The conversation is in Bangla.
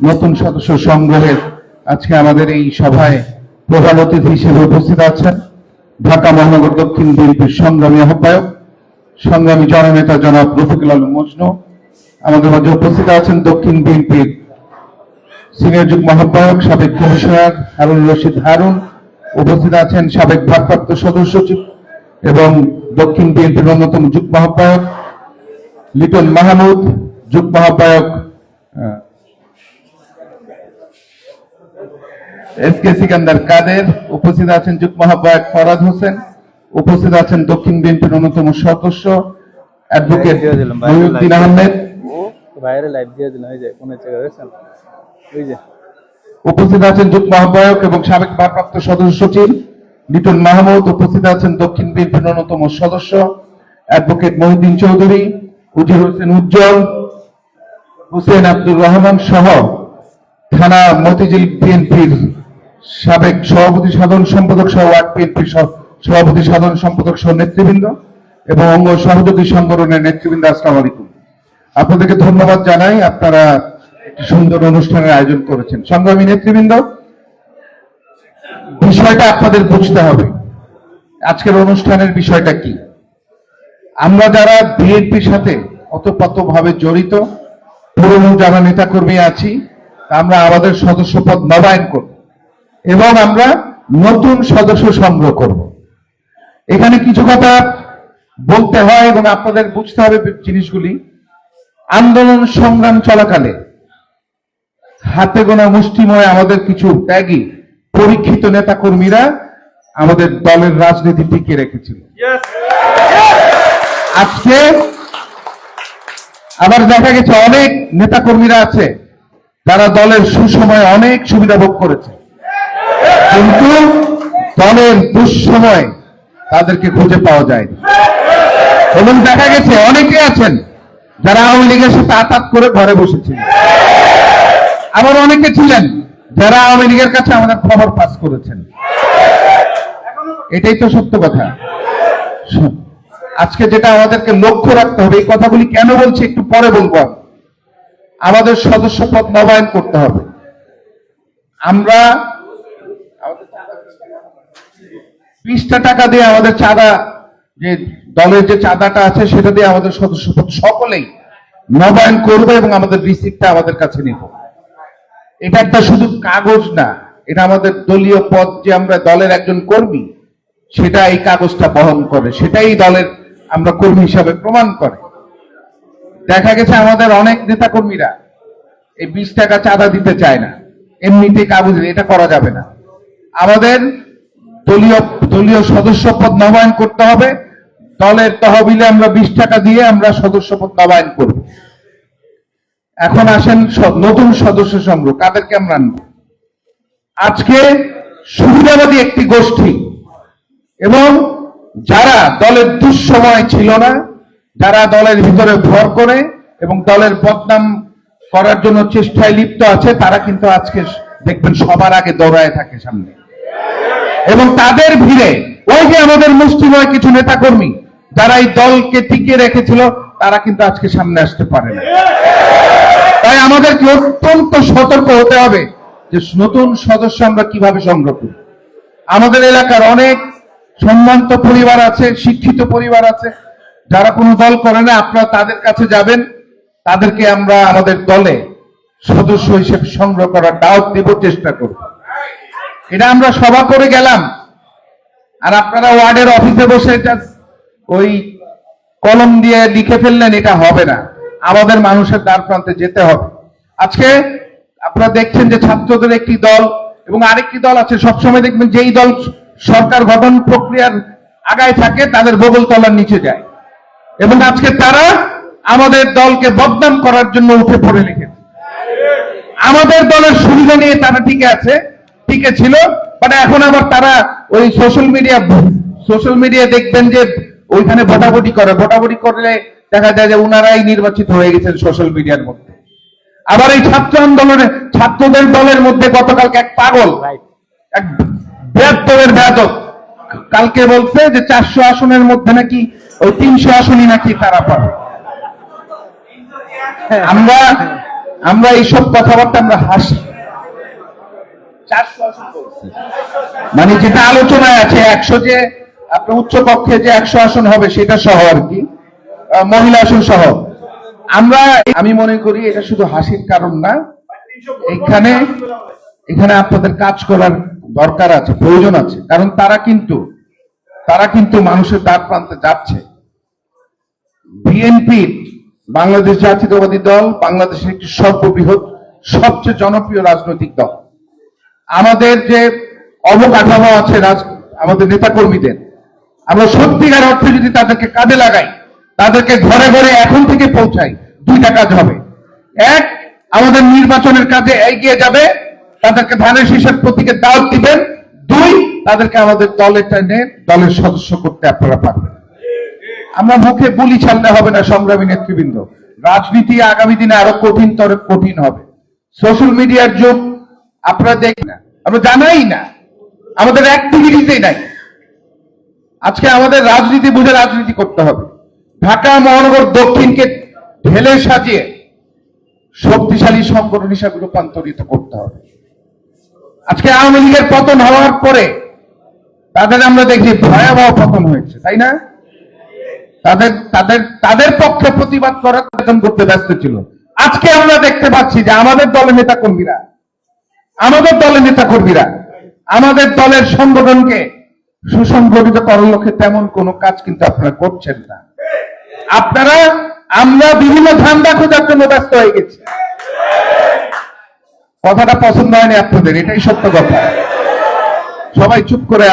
নতুন সদস্য সংগ্রহের আজকে আমাদের এই সভায় প্রধান অতিথি হিসেবে উপস্থিত আছেন ঢাকা মহানগর দক্ষিণ বিএনপির সংগ্রামী আহ্বায়ক, সংগ্রামী জননেতা জনাব রফিকুল আলম মজনু। আমাদের মাঝে উপস্থিত আছেন দক্ষিণ বিএনপির সিনিয়র যুগ্ম আহ্বায়ক, সাবেক কমিশনার হারুন রশিদ হারুন। উপস্থিত আছেন সাবেক ভারপ্রাপ্ত সদস্য এবং দক্ষিণ বিএনপির অন্যতম যুগ্ম আহ্বায়ক লিটন মাহমুদ, যুগ্ম আহ্বায়ক এস কে সিকান্দার কাদের উপস্থিত আছেন যুগ্ম আহ্বায়ক ফরাদ হোসেন উপস্থিত আছেন দক্ষিণ বিএনপির অন্যতম সদস্য অ্যাডভোকেট মহিউদ্দিন আহমেদ। বাইরে লাইভ দিয়ে দিলাম ওই যে কোন জায়গায় ওই যে। উপস্থিত আছেন যুগ্ম আহ্বায়ক এবং সাবেক ভারপ্রাপ্ত সদস্য সচিব লিটন মাহমুদ উপস্থিত আছেন দক্ষিণ বিএনপির অন্যতম সদস্য অ্যাডভোকেট মহিউদ্দিন চৌধুরী উজির হোসেন উজ্জ্বল হুসেন আব্দুর রহমান সহ থানা মতিঝিল বিএনপির সাবেক সভাপতি, সাধারণ সম্পাদক সহ ওয়ার্ড বিএনপির সভাপতি, সাধারণ সম্পাদক সহ নেতৃবৃন্দ এবং অঙ্গ সহযোগী সংগঠনের নেতৃবৃন্দ, আসসালামু আলাইকুম। আপনাদেরকে ধন্যবাদ জানাই, আপনারা একটি সুন্দর অনুষ্ঠানের আয়োজন করেছেন। সংগ্রামী নেতৃবৃন্দ, বিষয়টা আপনাদের বুঝতে হবে। আজকের অনুষ্ঠানের বিষয়টা কি? আমরা যারা বিএনপির সাথে অতপ্রত ভাবে জড়িত পুরনো যারা নেতাকর্মী আছি আমরা আমাদের সদস্য পদ নবায়ন করব। এবং আমরা নতুন সদস্য সংগ্রহ করব। এখানে কিছু কথা বলতে হয় এবং আপনাদের বুঝতে হবে জিনিসগুলি। আন্দোলন সংগ্রাম চলাকালে হাতে গোনা মুষ্টিময় আমাদের কিছু ত্যাগী পরীক্ষিত নেতাকর্মীরা আমাদের দলের রাজনীতি টিকে রেখেছিল। আজকে আবার দেখা গেছে অনেক নেতাকর্মীরা আছে যারা দলের সুসময়ে অনেক সুবিধা ভোগ করেছে। কিন্তু দলের দুঃসময় তাদেরকে খুঁজে পাওয়া যায় এবং দেখা গেছে অনেকে আছেন যারা আওয়ামী লীগের সাথে আতাত করে ঘরে বসেছিলেন আবার অনেকে ছিলেন যারা আওয়ামী লীগের কাছে আমাদের খবর পাস করেছেন। এটাই তো সত্য কথা। আজকে যেটা আমাদেরকে লক্ষ্য রাখতে হবে, এই কথাগুলি কেন বলছি একটু পরে বলব। আমি। আমাদের সদস্য পদ নবায়ন করতে হবে। আমরা বিশটা টাকা দিয়ে আমাদের চাঁদা, যে দলের যে চাঁদাটা আছে, সেটা দিয়ে আমাদের সদস্য সকলেই নবায়ন করবে এবং আমাদের রিসিপ্টটা আমাদের কাছে নেব। এটা একটা শুধু কাগজ না, এটা আমাদের দলীয় পদ যে আমরা দলের একজন কর্মী, সেটা এই কাগজটা বহন করে, সেটাই দলের আমরা কর্মী হিসাবে প্রমাণ করে। দেখা গেছে আমাদের অনেক নেতা কর্মীরা এই বিশ টাকা চাঁদা দিতে চায় না এমনিতে কাগজ এটা করা যাবে না। আমাদের দলীয় দলীয় সদস্য পদ নবায়ন করতে হবে। দলের তহবিলে আমরা বিশ টাকা দিয়ে আমরা সদস্য পদ নবায়ন করব। এখন আসেন নতুন সদস্য সংগ্রহ কাদেরকে আমরা আনব। আজকে সুবিধাবাদী একটি গোষ্ঠী এবং যারা দলের দুঃসময় ছিল না, যারা দলের ভিতরে ভর করে এবং দলের বদনাম করার জন্য চেষ্টায় লিপ্ত আছে, তারা কিন্তু আজকে দেখবেন সবার আগে দৌড়ায় থাকে সামনে। এবং তাদের ভিড়ে, ওই যে আমাদের মুষ্টিময় কিছু নেতাকর্মী, যারা এই দলকে টিকিয়ে রেখেছিল, তারা কিন্তু আজকে সামনে আসতে পারে না। তাই আমাদেরকে অত্যন্ত সতর্ক হতে হবে যে নতুন সদস্য আমরা কীভাবে সংগ্রহ করি। আমাদের এলাকার অনেক সম্মানিত পরিবার আছে, শিক্ষিত পরিবার আছে, যারা কোনো দল করে না, আপনারা তাদের কাছে যাবেন, তাদেরকে আমরা আমাদের দলে সদস্য হিসেবে সংগ্রহ করার দাওয়াত দেব, চেষ্টা করব। এটা আমরা সভা করে গেলাম। আর আপনারা ওয়ার্ডের অফিসে বসে এটা ওই কলম দিয়ে লিখে ফেললেন, এটা হবে না। আমাদের মানুষের দ্বার প্রান্তে যেতে হবে। আজকে আপনারা দেখছেন যে ছাত্রদের একটি দল এবং আরেকটি দল আছে, সবসময় দেখবেন যেই দল সরকার গঠন প্রক্রিয়ার আগায় থাকে, তাদের বগল তলার নিচে যায়। এবং আজকে তারা আমাদের দলকে বদনাম করার জন্য উঠে পড়ে লিখেছে আমাদের দলের সুবিধা নিয়ে তারা টিকে আছে। টিকে ছিল বাট এখন আবার তারা ওই সোশ্যাল মিডিয়া সোশ্যাল মিডিয়া দেখবেন যে ওইখানে ভোটাভুটি করে। ভোটাভুটি করলে দেখা যায় যে উনারাই নির্বাচিত হয়ে গেছেন সোশ্যাল মিডিয়ার মধ্যে। আবার এই ছাত্র আন্দোলনে ছাত্রদের দলের মধ্যে গতকালকে এক পাগল এক বৃহত্তরের ব্যাধক কালকে বলছে যে চারশো আসনের মধ্যে নাকি ওই তিনশো আসনই নাকি তারা পাবে। আমরা আমরা এইসব কথাবার্তা আমরা হাসি। মানে যেটা আলোচনায় আছে, একশো যে, আপনার উচ্চ কক্ষে যে একশো আসন হবে, সেটা সহ আর কি। মহিলা আসন সহ। আমরা, আমি মনে করি এটা শুধু হাসির কারণ না। এখানে এখানে আপনাদের কাজ করার দরকার আছে, প্রয়োজন আছে। কারণ তারা কিন্তু তারা কিন্তু মানুষের দ্বার প্রান্তে যাচ্ছে। বিএনপি, বাংলাদেশ জাতীয়তাবাদী দল, বাংলাদেশের একটি সর্ববৃহৎ, সবচেয়ে জনপ্রিয় রাজনৈতিক দল। আমাদের যে অবকাঠামো আছে রাজ, আমাদের নেতাকর্মীদের, আমরা সত্যিকার অর্থে যদি তাদেরকে কাজে লাগাই, তাদেরকে ঘরে ঘরে এখন থেকে পৌঁছাই, দুইটা কাজ হবে। এক, আমাদের নির্বাচনের কাজে এগিয়ে যাবে, তাদেরকে ধানের শীষের প্রতীকে দাওয়াত দিবেন। দুই, তাদেরকে আমাদের দলে টেনে দলের সদস্য করতে আপনারা পারবেন। আমরা মুখে বলি ছাড়লে হবে না, সংগ্রামী নেতৃবৃন্দ। রাজনীতি আগামী দিনে আরও কঠিন তর কঠিন হবে। সোশ্যাল মিডিয়ার যুগ আপনারা দেখি না, আমরা জানাই না, আমাদের অ্যাক্টিভিটিসই নাই। আজকে আমাদের রাজনীতি বুঝে রাজনীতি করতে হবে। ঢাকা মহানগর দক্ষিণকে ঢেলে সাজিয়ে শক্তিশালী সংগঠন হিসাবে রূপান্তরিত করতে হবে। আজকে আওয়ামী লীগের পতন হওয়ার পরে তাদের আমরা দেখি ভয়াবহ পতন হয়েছে, তাই না? তাদের তাদের তাদের পক্ষে প্রতিবাদ করার করতে ব্যস্ত ছিল। আজকে আমরা দেখতে পাচ্ছি যে আমাদের দলের নেতা কর্মীরা আমাদের দলের নেতা কর্মীরা আমাদের দলের সংগঠনকে সুসংগঠিত করার লক্ষ্যে তেমন কোনো কাজ কিন্তু আপনারা করছেন না। আপনারা, আমরা বিভিন্ন ধান্দা খোঁজার জন্য ব্যস্ত হয়ে গেছি। কথাটা পছন্দ হয়নি আপনাদের, এটাই সত্য কথা। সবাই চুপ করে